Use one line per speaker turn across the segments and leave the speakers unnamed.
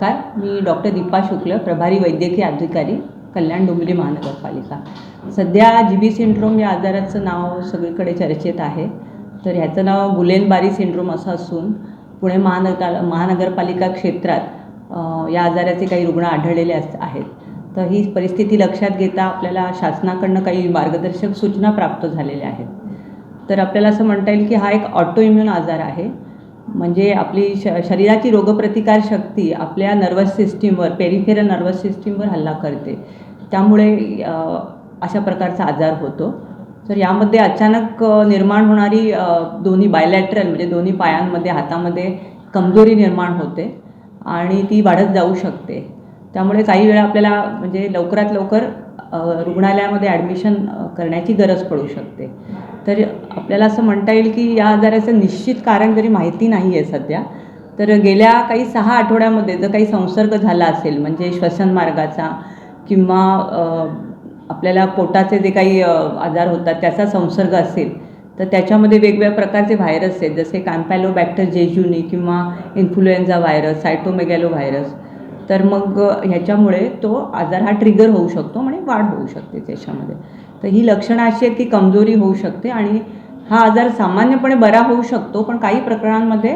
नमस्कार. मी डॉक्टर दीपा शुक्ल प्रभारी वैद्यकीय अधिकारी कल्याण डोंबिवली महानगरपालिका. सध्या जी बी सिंड्रोम या आजाराचं नाव सगळीकडे चर्चेत आहे. तर ह्याचं नाव गुलेनबारी सिंड्रोम असं असून पुणे महानगर महानगरपालिका क्षेत्रात या आजाराचे काही रुग्ण आढळलेले अस आहेत. तर ही परिस्थिती लक्षात घेता आपल्याला शासनाकडनं काही मार्गदर्शक सूचना प्राप्त झालेल्या आहेत. तर आपल्याला असं म्हणता येईल की हा एक ऑटो इम्युन आजार आहे. म्हणजे आपली श शरीराची रोगप्रतिकार शक्ती आपल्या नर्वस सिस्टीमवर पेरिफेरल नर्वस सिस्टीमवर हल्ला करते. त्यामुळे अशा प्रकारचा आजार होतो. तर यामध्ये अचानक निर्माण होणारी दोन्ही बायलॅटरल म्हणजे दोन्ही पायांमध्ये हातामध्ये कमजोरी निर्माण होते आणि ती वाढत जाऊ शकते. त्यामुळे काही वेळा आपल्याला म्हणजे लवकरात लवकर रुग्णालयामध्ये ॲडमिशन करण्याची गरज पडू शकते. तर आपल्याला असं म्हणता येईल की या आजाराचं निश्चित कारण जरी माहिती नाही आहे सध्या तर गेल्या काही सहा आठवड्यामध्ये जर काही संसर्ग झाला असेल म्हणजे श्वसन मार्गाचा किंवा आपल्याला पोटाचे जे काही आजार होतात त्याचा संसर्ग असेल तर त्याच्यामध्ये वेगवेगळ्या प्रकारचे व्हायरस आहेत जसे कॅम्पॅलोबॅक्टर जेजुनी किंवा इन्फ्लुएन्झा व्हायरस सायटोमेगॅलो व्हायरस तर मग ह्याच्यामुळे तो आजार हा ट्रिगर होऊ शकतो आणि वाढ होऊ शकते त्याच्यामध्ये. तर ही लक्षणं अशी आहेत की कमजोरी होऊ शकते आणि हा आजार सामान्यपणे बरा होऊ शकतो पण काही प्रकरणांमध्ये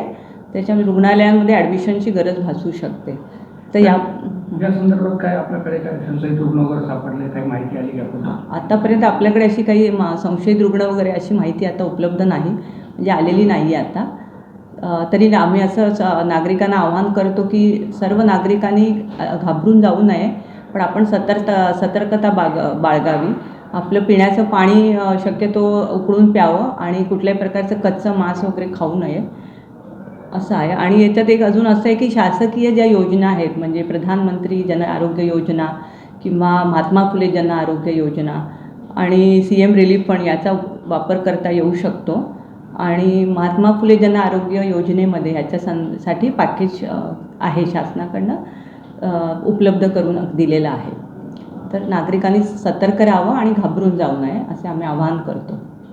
त्याच्यामध्ये रुग्णालयांमध्ये ॲडमिशनची गरज भासू शकते. तर या
संदर्भात काय आपल्याकडे काय संशयित रुग्ण वगैरे सापडले काही माहिती आली का
आतापर्यंत आपल्याकडे अशी काही संशयित रुग्ण वगैरे अशी माहिती आता उपलब्ध नाही म्हणजे आलेली नाही आहे आता. तरी आम्ही असं नागरिकांना आवाहन करतो की सर्व नागरिकांनी घाबरून जाऊ नये पण आपण सतर्क सतर्कता बाग बाळगावी. आपलं पिण्याचं पाणी शक्यतो उकळून प्यावं आणि कुठल्याही प्रकारचं कच्चं मांस वगैरे खाऊ नये. असं आहे. आणि याच्यात एक अजून असं आहे की शासकीय ज्या योजना आहेत म्हणजे प्रधानमंत्री जन आरोग्य योजना किंवा महात्मा फुले जन आरोग्य योजना आणि सी एम रिलीफ फंड याचा वापर करता येऊ शकतो. आणि महात्मा फुले जन आरोग्य योजनेमध्ये ह्याच्या सं साठी पॅकेज आहे शासनाकडनं उपलब्ध करून दिलेलं आहे. तर नागरिकांनी सतर्क राहावं आणि घाबरून जाऊ नये असे आम्ही आवाहन करतो.